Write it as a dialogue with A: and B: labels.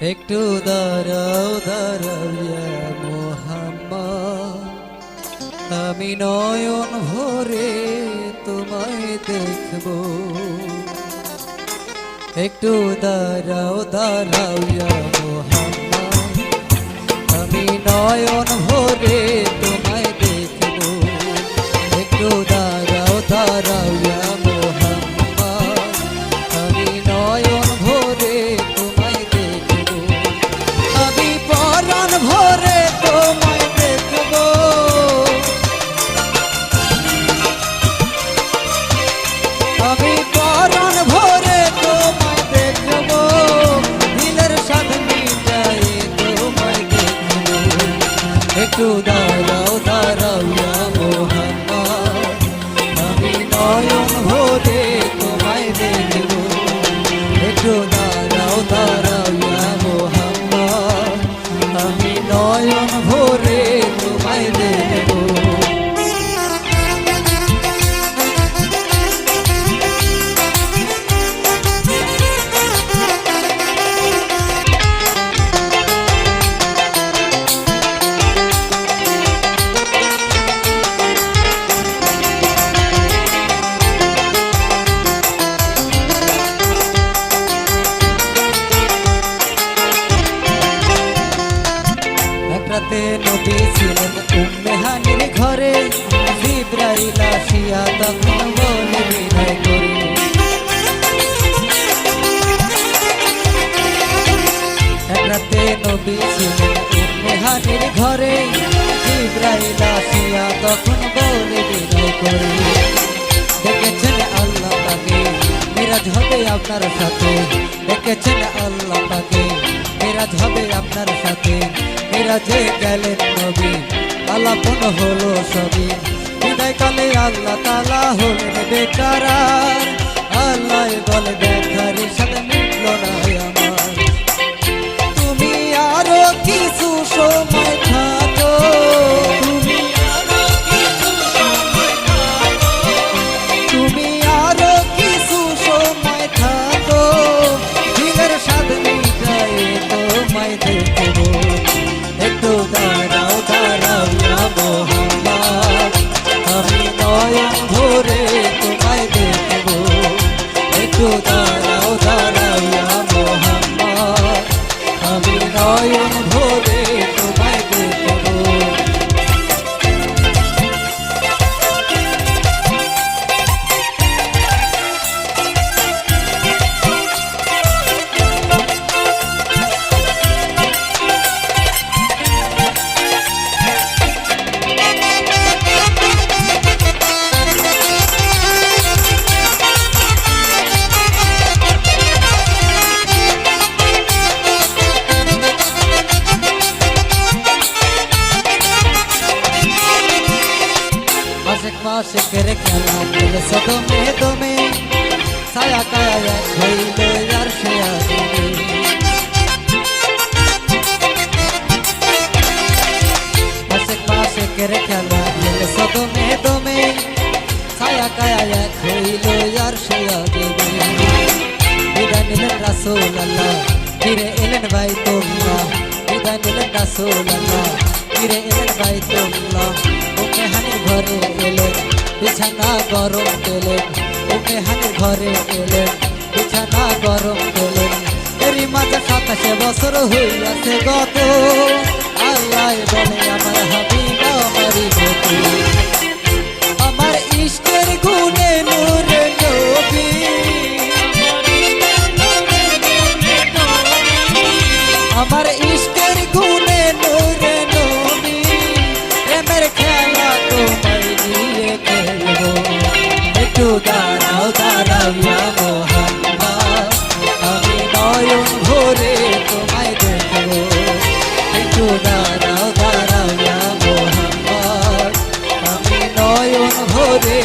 A: একটু দাঁড়াও দাঁড়াইয়া মোহাম্মদ। আমি নয়ন ভরে তোমায় দেখব। একটু দাঁড়াও দাঁড়াইয়া মোহাম্মদ। আমি নয়ন ভরে নয়ন ভোরে তোমায় দেখব এক রাতে নবী ছিলেন উম্মে ঘরে। জিব্রাইল আসিয়া তখন বলে বিদায় করে। রাতে নবী ছিলেন উম্মে ঘরে। জিব্রাইল আসিয়া তখন বলে করে। দেখেছেন আল্লাহ তাকে, মিরাজ হবে আপনার সাথে। দেখেছেন আল্লাহ তাকে মিরাজ হবে আপনার সাথে। মেরাজে গেলেন নবী, আলাপন হলো সবই। বিদায় কালে আল্লাহ তালা হলেন বেকার। আল্লাহ বলে দেখারি সাথে মিটল না। তোমায় দেখব আশেক মাসেকের খেলা বলে সদমে দমে ছায়া কায়া হইল আর সে আশেক মাসেকের খেলা বলে সদমে দমে ছায়া কায়া হইল আর সে বিদায় নিলেন রাসূল আল্লাহ ফিরে এলেন ভাই তোমরা বিদায় নিলেন রাসূল আল্লাহ ফিরে এলেন ভাই তোমরা হানির ঘরে এলেন বিছানা গরম পেলেন ওকে হানির ঘরে এলেন বিছানা গরম পেলেন এরই মাঝে সাতাশে বছর হইয়াছে গত। আল্লাহ বলে আমার হাবিবা, আমারই দাঁড়াও দাঁড়াও ইয়া মোহাম্মদ আমি নয়ন ভরে তোমায় দেখব একটু দাঁড়াও দাঁড়াও ইয়া মোহাম্মদ আমি নয়ন ভরে